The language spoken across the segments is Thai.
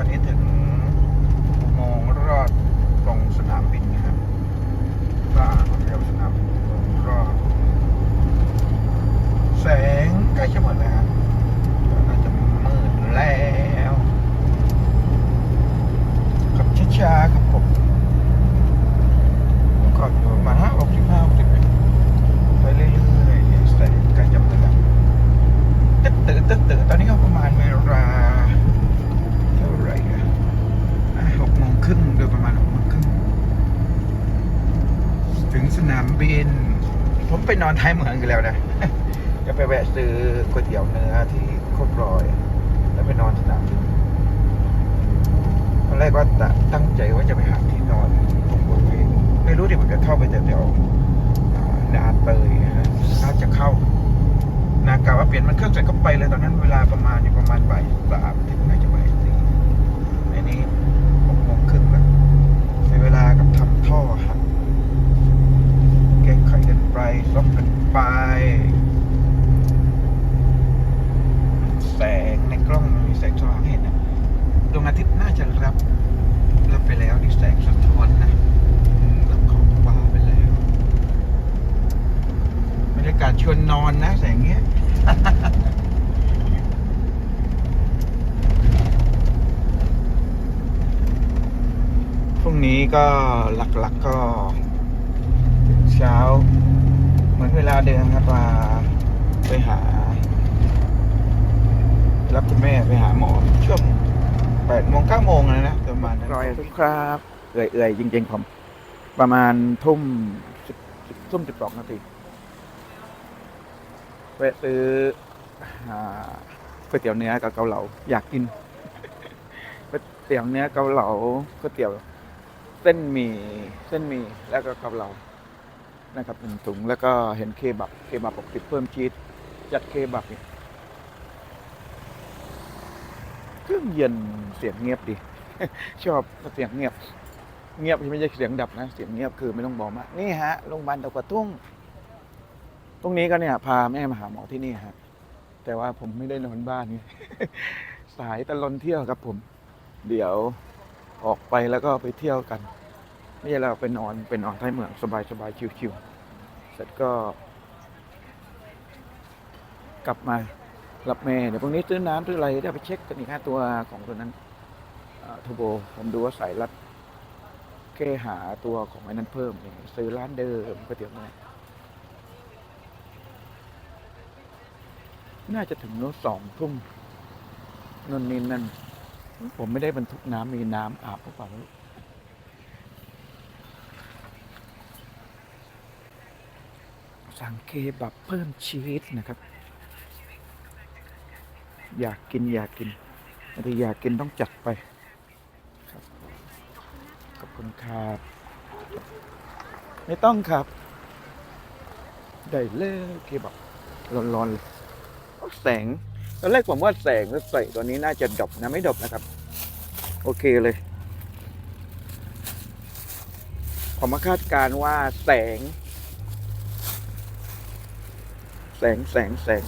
ตอนนี้ถึงอุโมงค์รอดตรงสนามบินนะครับท่าเรือสนามบินอุโมงค์รอด แสงใกล้จะหมดแล้วครับน่าจะมืดแล้วขับช้าๆครับผมผมขับอยู่ประมาณห้าหกสิบห้าหกสิบไปเรื่อยๆแสงใกล้จะหมดแล้วตึ๊ดตื่นตึ๊ดตื่นตอนนี้ก็ประมาณเวลาเท่าไหร่อะอะหกโมงครึ่งโดยประมาณหกโมงครึ่งถึงสนามบิน ผมไปนอนท้ายเมืองกันแล้วนะ จะไปแวะซื้อก๋วยเตี๋ยวเนื้อที่โคตรรอย แล้วไปนอนสนามบินตอนแรกว่าตั้งใจว่าจะไปหาที่นอนตรงบริเวณไม่รู้ดิผมจะเข้าไปแถวๆอ่านาเตยนะฮะน่าจะเข้า นากาว่าเปลี่ยนมันเครื่องเสร็จก็ไปเลยตอนนั้นเวลาประมาณอยู่ประมาณบ่ายสามถึงน่าจะบ่ายสี่ในนี้หกโมงครึ่งแล้วในเวลากับทำท่อครับแก้ ไปซบกันไปแสงในกล้องมันมีแสงสว่างเห็นนะดวงอาทิตย์น่าจะรับ รับไปแล้วนี่แสงสะท้อนนะรับขอบฟ้าไปแล้วบรรยากาศชวนนอนนะแสงเงี้ยพรุ่งนี้ก็หลักๆก็เช้า เหมือนเวลาเดิมครับว่าไปหา รับคุณแม่ไปหาหมอช่วงแปดโมงเก้าโมงนะนะประมาณนั้นรอยทุกครับ เอื่อยๆจริงๆผม ประมาณทุ่มสิบทุ่มสิบสองนาทีแวะซื้ออ่าก๋วยเตี๋ยวเนื้อกับเกาเหลาอยากกินก๋วยเตี๋ยวเนื้อเกาเหลาก๋วยเตี๋ยว เส้นหมี่เส้นหมี่แล้วก็เกาเหลา นะครับหนึ่งถุงแล้วก็เห็นเคบับเคบับบอกติดเพิ่มชีสจัดเคบับเนี่ยเครื่องเย็นเสียงเงียบดี ชอบเสียงเงียบ เงียบที่ไม่ใช่เสียงดับนะ เสียงเงียบคือไม่ต้องบอกมากนี่ฮะโรงพยาบาลตะกวะทุ่ง ตรงนี้ก็เนี่ย พาแม่มาหาหมอที่นี่ฮะแต่ว่าผมไม่ได้นอนบ้านนี่สายตะลอนเที่ยวครับผม เดี๋ยวออกไปแล้วก็ไปเที่ยวกัน ไม่ใช่เราไปนอนไปนอนท้ายเมืองสบายสบายๆชิวๆเสร็จก็ กลับมารับแม่เดี๋ยวพรุ่งนี้ซื้อน้ำซื้ออะไรเดี๋ยวไปเช็คกันอีกห้าตัวของตัวนั้นทูโบผมดูว่าสายรัดแก้หาตัวของไอ้นั้นเพิ่มซื้อร้านเดิมก๋วยเตี๋ยวนื้น่าจะถึงโน้นสองทุ่มนนนี่นั่น ผมไม่ได้บรรทุกน้ำมีน้ำอาบหรือเปล่าไม่รู้ สั่งเคบับเพิ่มชีสนะครับ อยากกินอยากกินถ้าอยากกินต้องจัดไปครับขอบคุณครับไม่ต้องครับ ได้เลยเคบับร้อนๆเลยแสงตอนแรกผมว่าแสงแล้วใส่ตัวนี้น่าจะดบนะไม่ดบนะครับ โอเคเลยผมคาดการณ์ว่าแสง แสงแสงแสง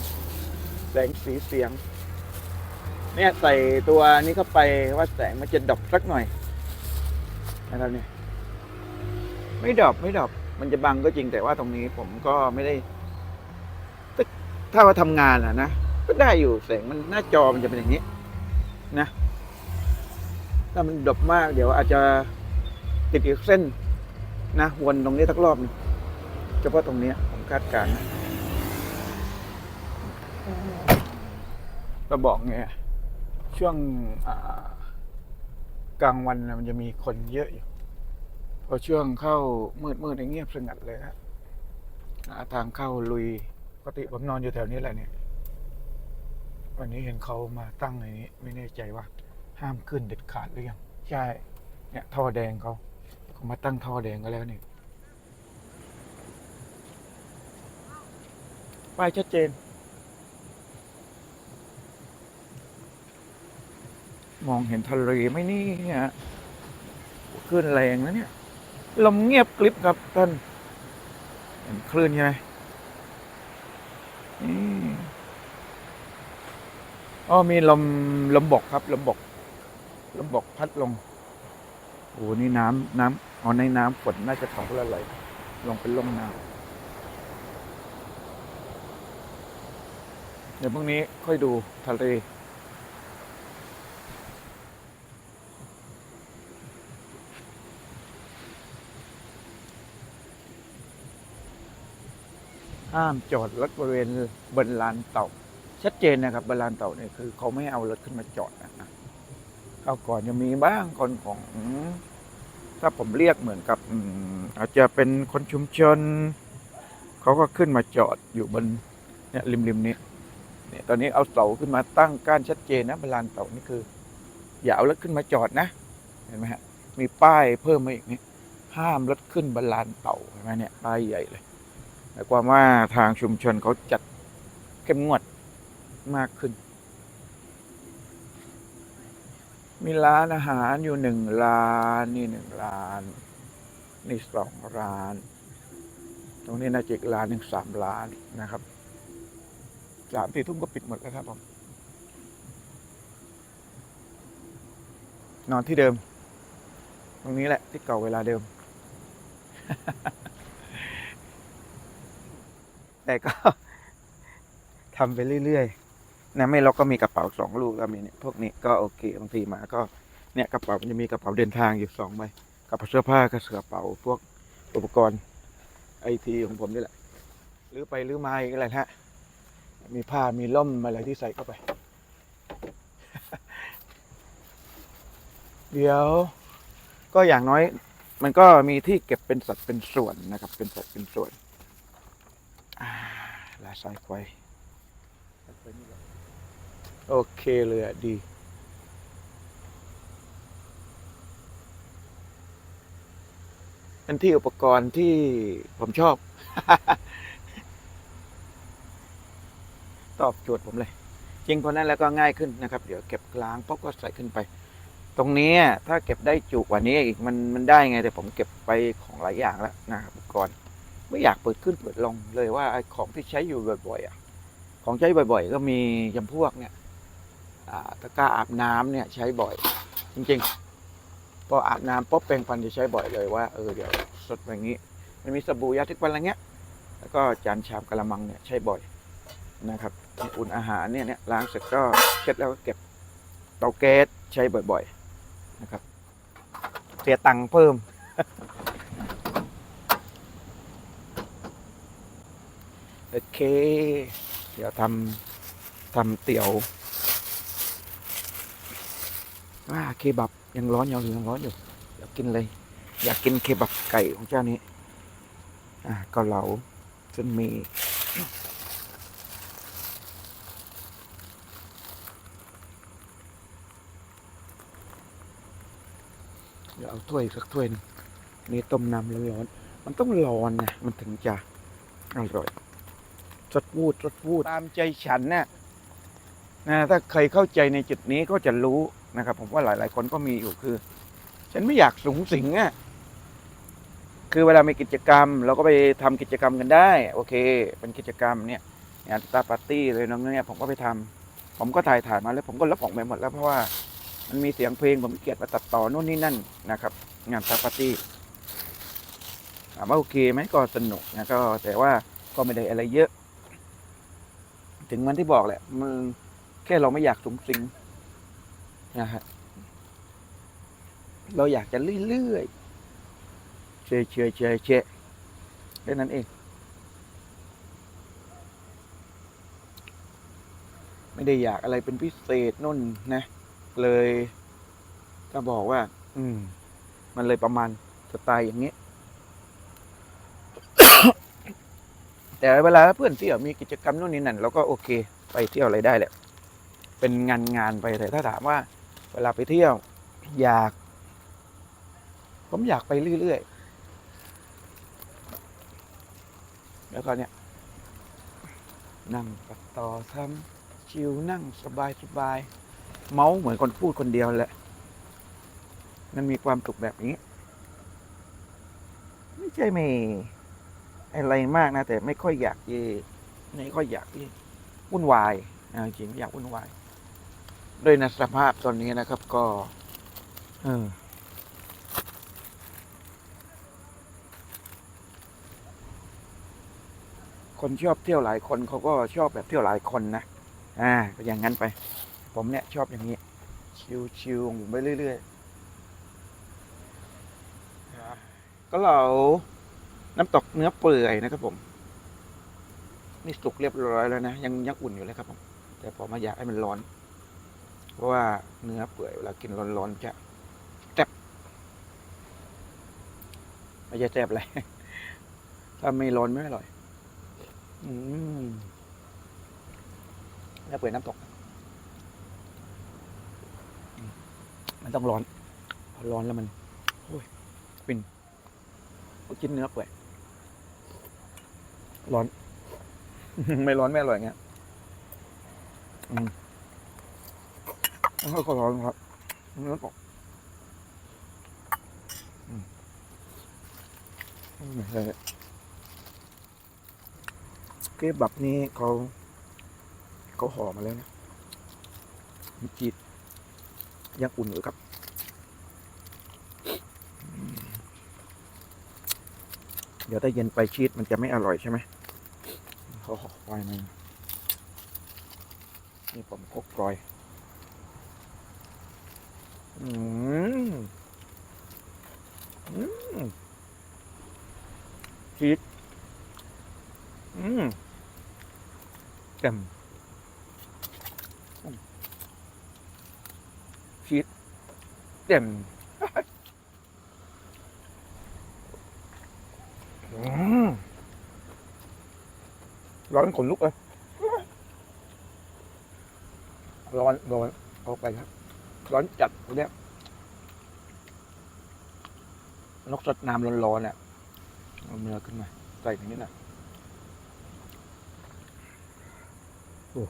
แสงสีเสียง เนี่ยใส่ตัวนี้เข้าไปว่าแสงมันจะดรอปสักหน่อยนะครับเนี่ยไม่ดรอปไม่ดรอปมันจะบังก็จริงแต่ว่าตรงนี้ผมก็ไม่ได้ ถ้าว่าทำงานอะนะก็ได้อยู่แสงมันหน้าจอมันจะเป็นอย่างนี้ นะ ถ้ามันดรอปมากเดี๋ยวอาจจะติดอีกเส้น นะวนตรงนี้สักรอบหนึงเฉพาะตรงนี้ผมคาดการณ์นะ เราบอกไงช่วงกลางวันมันจะมีคนเยอะอยู่ พอช่วงเข้ามืดมืดเงียบสงัดเลยฮะทางเข้าลุยปกติผมนอนอยู่แถวนี้แหละเนี่ยวันนี้เห็นเขามาตั้งในนี้ ไม่แน่ใจว่า ห้ามขึ้นเด็ดขาดหรือยังใช่เนี่ยท่อแดงเขาเขามาตั้งท่อแดงก็แล้วนี่ป้ายชัดเจน มองเห็นทะเลไหมนี่เนี่ยคลื่นแรงนะเนี่ยลมเงียบกริบครับท่านเห็นคลื่นใช่ไหมอ๋อมีลมลมบกครับ ลมบกระบบพัดลงโอ้นี่น้ำน้ำอ๋อในน้ำฝนน่าจะตกแล้วไหลลงเป็นลงน้ำเดี๋ยวพรุ่งนี้ค่อยดูทะเล ห้ามจอดรถบริเวณบนลานเต่า ชัดเจนนะครับบนลานเต่าเนี่ยคือ เขาไม่เอารถขึ้นมาจอดนะเอาก่อนจะมีบ้างคนของ ถ้าผมเรียกเหมือนกับอาจจะเป็นคนชุมชน เขาก็ขึ้นมาจอดอยู่บนเนี่ยริมริมๆนี้เนี่ยตอนนี้เอาเสาขึ้นมาตั้งก้านชัดเจนนะบนลานเต่านี่คือ อย่าเอารถขึ้นมาจอดนะเห็นไหมฮะมีป้ายเพิ่มมาอีกนี่ห้ามรถขึ้นบนลานเต่าเห็นไหมเนี่ยป้ายใหญ่เลยายความว่าทางชุมชนเขาจัดเข้มงวดมากขึ้น มีร้านอาหารอยู่หนึ่งร้านนี่หนึ่งร้าน นี่สองร้าน ตรงนี้น่าจะอีกร้านหนึ่งสามร้านนะครับสามสี่ทุ่มก็ปิดหมดแล้วครับผมนอนที่เดิม ตรงนี้แหละที่เก่าเวลาเดิม แต่ก็ทำไปเรื่อยๆนะไม่ล็อกก็มีกระเป๋าสองลูกแล้วมีเนี่ยพวกนี้ก็โอเคบางทีมาก็เนี่ยกระเป๋ามันจะมีกระเป๋าเดินทางอยู่สองใบกระเป๋าเสื้อผ้ากระเป๋าพวกอุปกรณ์ไอทีของผมนี่แหละหรือไปหรือมาอีกอะไรฮะมีผ้ามีล่มอะไรที่ใส่เข้าไป เดี๋ยว ก็อย่างน้อย มันก็มีที่เก็บเป็นสัดเป็นส่วนนะครับ เป็นสัดเป็นส่วน ลาสายไฟ โอเคเลยอะ ดีเป็นที่อุปกรณ์ที่ผมชอบ ตอบโจทย์ผมเลย จริงคนนั้นแล้วก็ง่ายขึ้นนะครับ เดี๋ยวเก็บล้างปุ๊บก็ใส่ขึ้นไป ตรงนี้ถ้าเก็บได้จุกว่านี้อีกมันมันได้ไงแต่ผมเก็บไปของหลายอย่างแล้วนะครับอุปกรณ์ ไม่อยากเปิดขึ้นเปิดลงเลยว่าไอ้ของที่ใช้อยู่บ่อยๆอะของใช้บ่อย ๆ ก็มีจำพวกเนี่ยอ่าตะกร้าอาบน้ำเนี่ยใช้บ่อย จริงๆ พออาบน้ำปุ๊บแปรงฟันจะใช้บ่อยเลยว่าเออเดี๋ยวสดอย่างนี้ มันมีสบู่ยาทิพย์อะไรเงี้ย แล้วก็จานชามกระมังเนี่ยใช้บ่อยนะครับอุ่นอาหารเนี่ยเนี่ยล้างเสร็จก็เช็ดแล้วก็เก็บเตาแก๊สใช้บ่อย ๆ นะครับเสียตังค์เพิ่ม โอเค เดี๋ยวทำทำเตี๋ยวว่าเคบับยังร้อนอยู่ยังร้อนอยู่อยากกินเลย อยากกินเคบับไก่ของเจ้านี้ อะเกาเหลาเส้นหมีเดี๋ยวเอาถ้วยสักถ้วยนึงนี่ต้มน้ำร้อนๆมันต้องร้อนนะมันถึงจะอร่อย สดวูดสดวูดตามใจฉันน่ะนะถ้าใครเข้าใจในจุดนี้ก็จะรู้นะครับ ผมว่าหลาย ๆ คนก็มีอยู่คือ ฉันไม่อยากสูงสิงอะคือเวลามีกิจกรรม เราก็ไปทำกิจกรรมกันได้ โอเค เป็นกิจกรรมเนี่ยงานตาปาร์ตี้เลยน้องเนี่ยผมก็ไปทำผมก็ถ่ายถ่ายมาแล้ว ผมก็ลบออกไปหมดแล้วเพราะว่ามันมีเสียงเพลงผมเกียจมาตัดต่อนู่นนี่นั่นนะครับ งานตาปาร์ตี้ถามว่าโอเคไหมก็สนุกนะก็แต่ว่าก็ไม่ได้อะไรเยอะ ถึงมันที่บอกแหละมึงแค่เราไม่อยากสูงสิงนะฮะเราอยากจะเรื่อยๆเชยเชยเชยเชยแค่นั้นเอง ไม่ได้อยากอะไรเป็นพิเศษนุ่นนะ เลยก็บอกว่า อืม มันเลยประมาณสไตล์อย่างนี้ แต่เวลาเพื่อนเที่ยวมีกิจกรรมนู่นนี่นั่นเราก็โอเค ไปเที่ยวอะไรได้แหละ เป็นงานงานไปแต่ถ้าถามว่า เวลาไปเที่ยวอยาก ผมอยากไปเรื่อยๆ แล้วก็เนี่ย นั่งตัดต่อทำชิวนั่งสบายสบาย เมาเหมือนคนพูดคนเดียวแหละ มันมีความสุขแบบนี้ ไม่ใช่ไหม อะไรมากนะ แต่ไม่ค่อยอยากที่ไม่ค่อยอยากที่วุ่นวายนะจริงไม่อยากวุ่นวายโดยในสภาพตอนนี้นะครับก็เออคนชอบเที่ยวหลายคนเขาก็ชอบแบบเที่ยวหลายคนนะ อ่าก็อย่างนั้นไป ผมเนี่ยชอบอย่างนี้ ชิวๆไปเรื่อยๆก็เหรา น้ำตกเนื้อเปื่อยนะครับผม นี่สุกเรียบร้อยแล้วนะ ยังยังอุ่นอยู่เลยครับผม แต่ผมมาอยากให้มันร้อน เพราะว่าเนื้อเปื่อยเวลากินร้อนๆจะแซ่บไม่ใช่แซ่บเลยถ้าไม่ร้อนไม่อร่อย อืมเนื้อเปื่อยน้ำตกมมันต้องร้อนพอร้อนแล้วมัน โอ้ยปิ่นกินเนื้อเปื่อย ร้อน ไม่ร้อนไม่อร่อยเงี้ยอืมแล้วก็ร้อนครับเนื้อตกอืมไม่ใช่เก็บแบบนี้เขาเขาห่อมาแล้วนะมีจีดยังอุ่นอยู่ครับอืมเดี๋ยวถ้าเย็นไปชีสมันจะไม่อร่อยใช่ไหม เขาห่อไว้มานี่ผมคกกรอย อืม อืมชีสอืมแจ่มชีสแจ่มอืม ร้อนขนลุกเลยร้อนร้อนเอาไปครับ ร้อนจัดคนเนี้ยนกสดน้ำร้อนๆเนี่ยเอาเนื้อขึ้นมา ใส่ตรงนี้นะโอ้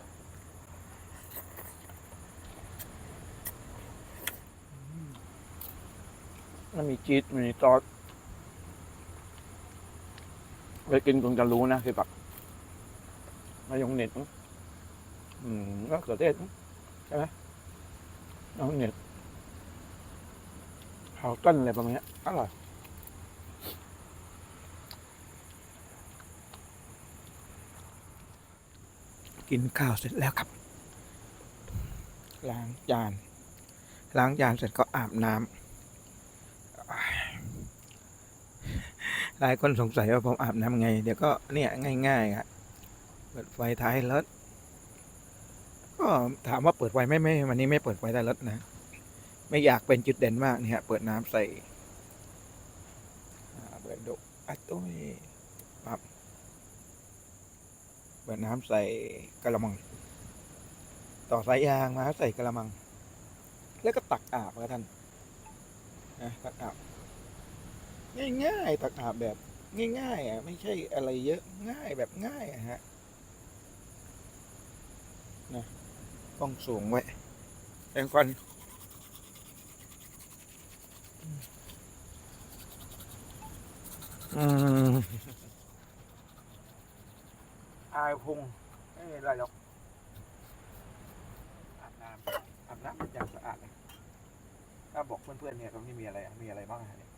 มันมีจีดมีซอสไปกินคงจะรู้นะคือแบบ มายองเน็ตมั้งอืมก็เขือเทศมั้งใช่ไหมน้องเน็ตเผาต้นอะไรประมาณนี้อร่อยกินข้าวเสร็จแล้วครับ ล้างจาน ล้างจานเสร็จก็อาบน้ำหลายคนสงสัยว่าผมอาบน้ำไง เดี๋ยวก็เนี่ยง่ายๆครับ เปิดไฟท้ายรถก็ถามว่าเปิดไฟไม่ไม่วันนี้ไม่เปิดไฟได้รถนะ ไม่อยากเป็นจุดเด่นมากเนี่ยเปิดน้ำใส่เปิดดกอัดตุ้ยปั๊บเปิดน้ำใส่กระมัง ต่อสายยางมาใส่กระมัง แล้วก็ตักอาบครับท่านนะตักอาบง่ายๆตักอาบแบบง่ายๆอะไม่ใช่อะไรเยอะง่ายแบบง่ายอะฮะ นะต้องสูงไว้แปรงฟันอืมอายพุงไม่มีอะไรหรอกอาบน้ำอาบน้ำอย่างสะอาดเลยถ้าบอกเพื่อนๆเนี่ยตรงนี้มีอะไรอะมีอะไรบ้างฮะเนี่ย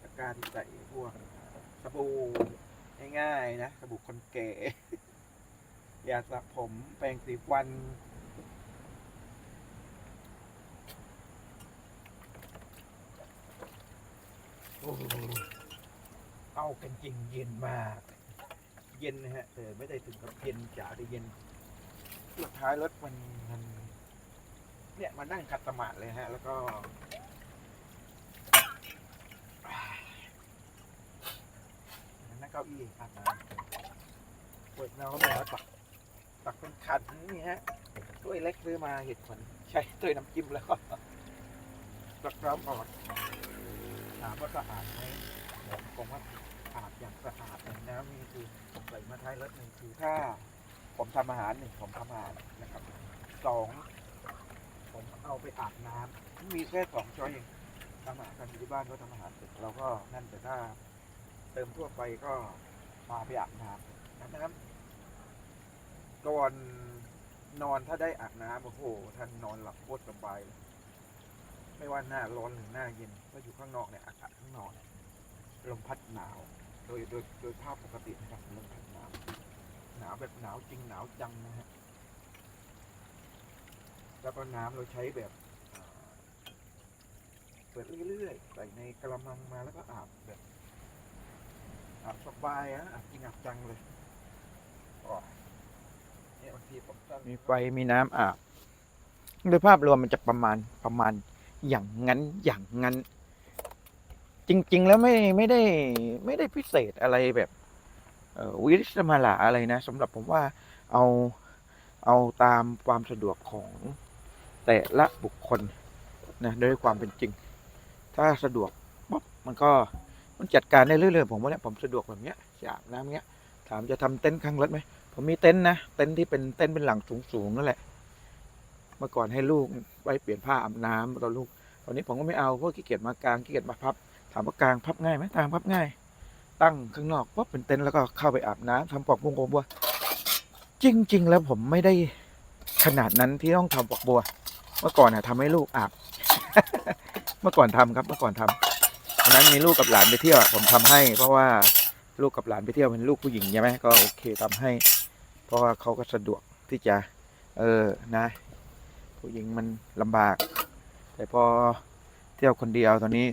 ตะกร้าที่ใส่พวกสบู่ง่ายๆนะสบู่คนแก่ ยาสระผมแปรงสีฟัน เอากันจริงเย็นมาก เย็นนะฮะแต่ไม่ได้ถึงกับเย็นจ๋าแต่เย็นสุดท้ายรถมันมัน เนี่ยมานั่งขัดสมาธิเลยฮะ แล้วก็นั่งเก้าอี้อาบน้ำเปิดน้ำแล้วตัก ตักเป็นขันนี่ฮะถ้วยเล็กซื้อมาเห็ดผลใช้ถ้วยน้ำจิ้มแล้วก็ตักน้ำออกถามว่าสะอาดไหมผมผมว่าอาบอย่างสะอาดเลยน้ำนี่คือใส่มาท้ายรถหนึ่งคือถ้า ผมทำอาหารหนึ่งผมทำอาหารนะครับสองผมเอาไปอาบน้ำมีแค่สองช้อยเองทำอาหารกันที่บ้านก็ทำอาหารเสร็จเราก็นั่นแต่ถ้า เติมทั่วไปก็มาไปอาบน้ำอาบน้ำ ก่อนนอนถ้าได้อาบน้ำโอ้โหท่านนอนหลับโคตรสบายเลยไม่ว่าหน้าร้อนหรือหน้าเย็นก็อยู่ข้างนอกเนี่ยอากาศข้างนอกเนี่ยลมพัดหนาว โดยโดยโดยภาพปกตินะครับลมพัดหนาวหนาวแบบหนาวจริงหนาวจังนะฮะแล้วก็น้ำเราใช้แบบเปิดเรื่อยๆใส่ในกระมังมาแล้วก็อาบแบบอาบสบายอะอาบจริงอาบจังเลยอ๋อ มีไฟมีน้ำอาบโดยภาพรวมมันจะประมาณประมาณอย่างนั้นอย่างนั้น จริง ๆ แล้วไม่ไม่ได้ไม่ได้พิเศษอะไรแบบวิริสมาลาอะไรนะสำหรับผมว่าเอาเอาตามความสะดวกของแต่ละบุคคลนะด้วยความเป็นจริง ถ้าสะดวกปุ๊บมันก็มันจัดการได้เรื่อยๆผมว่าเนี่ยผมสะดวกแบบเนี้ยอาบน้ำเนี้ยถามจะทำเต็นท์ข้างรถไหม ผมมีเต็นท์นะ เต็นท์ที่เป็นเต็นท์เป็นหลังสูงๆนั่นแหละ เมื่อก่อนให้ลูกไว้เปลี่ยนผ้าอาบน้ำตอนลูก ตอนนี้ผมก็ไม่เอาเพราะขี้เกียจมากลางขี้เกียจมาพับ ถามว่ากลางพับง่ายไหมกางพับง่าย ตั้งข้างนอกปุ๊บเป็นเต็นท์แล้วก็เข้าไปอาบน้ำทำปอกบัวกบัว จริง ๆ แล้วผมไม่ได้ขนาดนั้นที่ต้องทำปอกบัว เมื่อก่อนน่ะทำให้ลูกอาบ เมื่อก่อนทำครับ เมื่อก่อนทำวันนั้นมีลูกกับหลานไปเที่ยวผมทำให้ เพราะว่าลูกกับหลานไปเที่ยวเป็นลูกผู้หญิงใช่ไหมก็โอเคทำให้ ราะว่าเขาก็สะดวกที่จะ เออนะ ผู้หญิงมันลำบาก แต่พอเที่ยวคนเดียวตอนนี้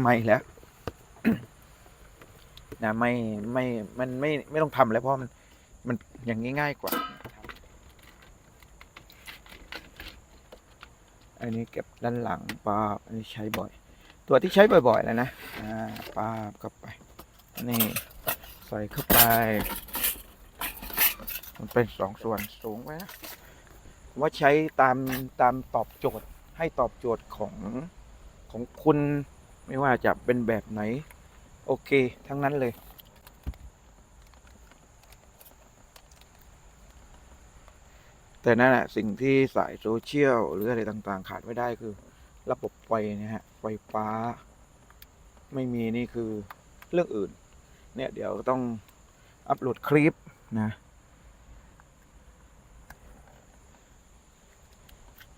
ไม่แล้วนะไม่ไม่มันไม่ไม่ต้องทำแล้วเพราะมันมันอย่างง่ายๆกว่าอันนี้เก็บด้านหลังปาบอันนี้ใช้บ่อย ตัวที่ใช้บ่อยๆแล้วนะอ่าปาบเข้าไป นี่ ใส่เข้าไป มันเป็นสองส่วนสูงไว้นะว่าใช้ตามตามตอบโจทย์ให้ตอบโจทย์ของของคุณไม่ว่าจะเป็นแบบไหน โอเค ทั้งนั้นเลย แต่นั่นแหละสิ่งที่สายโซเชียลหรืออะไรต่างๆ ขาดไม่ได้คือ ระบบไฟนะฮะ ไฟฟ้า ไม่มีนี่คือเรื่องอื่น เนี่ย เดี๋ยวต้องอัปโหลดคลิปนะ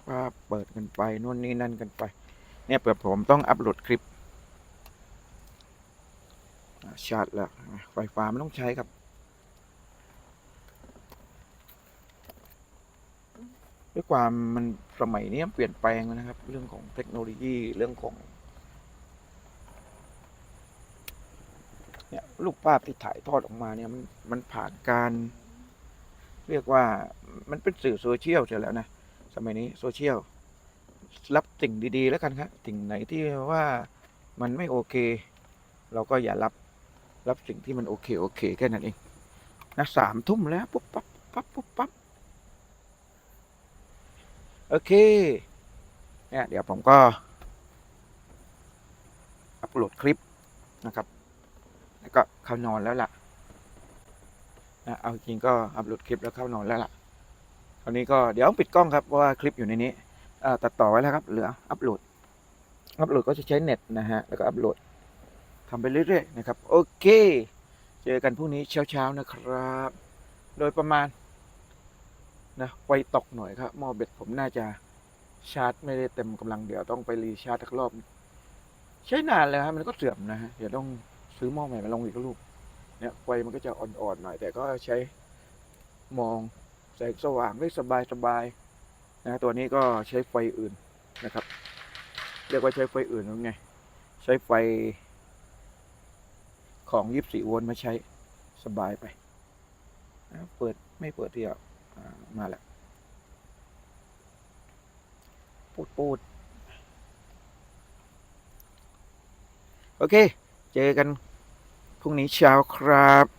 ว่าเปิดกันไปนู่นนี่นั่นกันไป เนี่ยเปิดผมต้องอัปโหลดคลิปชาร์จแล้วไฟฟ้ามันต้องใช้ครับ ด้วยความมันสมัยนี้มันเปลี่ยนแปลงนะครับ เรื่องของเทคโนโลยีเรื่องของเนี่ยรูปภาพที่ถ่ายทอดออกมาเนี่ยมันมันผ่านการ เรียกว่ามันเป็นสื่อโซเชียลเสร็จแล้วนะ สมัยนี้โซเชียลรับสิ่งดีๆ แล้วกันครับสิ่งไหนที่ว่ามันไม่โอเค เราก็อย่ารับรับสิ่งที่มันโอเคโอเคแค่นั้นเองนะสามทุ่มแล้วปุ๊บปั๊บปั๊บปุ๊บปั๊บโอเคเนี่ยเดี๋ยวผมก็ อัปโหลดคลิปนะครับ แล้วก็เข้านอนแล้วล่ะนะเอาจริงก็อัปโหลดคลิปแล้วเข้านอนแล้วล่ะ คราวนี้ก็เดี๋ยวปิดกล้องครับเพราะว่าคลิปอยู่ในนี้ตัดต่อไว้แล้วครับเหลืออัปโหลดอัปโหลดก็จะใช้เน็ตนะฮะแล้วก็อัปโหลดทำไปเรื่อยๆนะครับโอเค เจอกันพรุ่งนี้เช้าๆนะครับ โดยประมาณนะไฟตกหน่อยครับมอเบ็ดผมน่าจะชาร์จไม่ได้เต็มกำลังเดี๋ยวต้องไปรีชาร์จอีกรอบ ใช้นานแล้วครับมันก็เสื่อมนะฮะเดี๋ยวต้องซื้อหม้อใหม่มาลงอีกลูกเนี่ยไฟมันก็จะอ่อนๆหน่อย แต่ก็ใช้มอง แสงสว่างได้สบายๆนะตัวนี้ก็ใช้ไฟอื่นนะครับ เรียกว่าใช้ไฟอื่นหรือไง ใช้ไฟของยีิบสี่โวลต์มาใช้สบายไปนะเปิดไม่เปิดที่อะมาแล้วปูดปูดโอเค เจอกันพรุ่งนี้เช้าครับ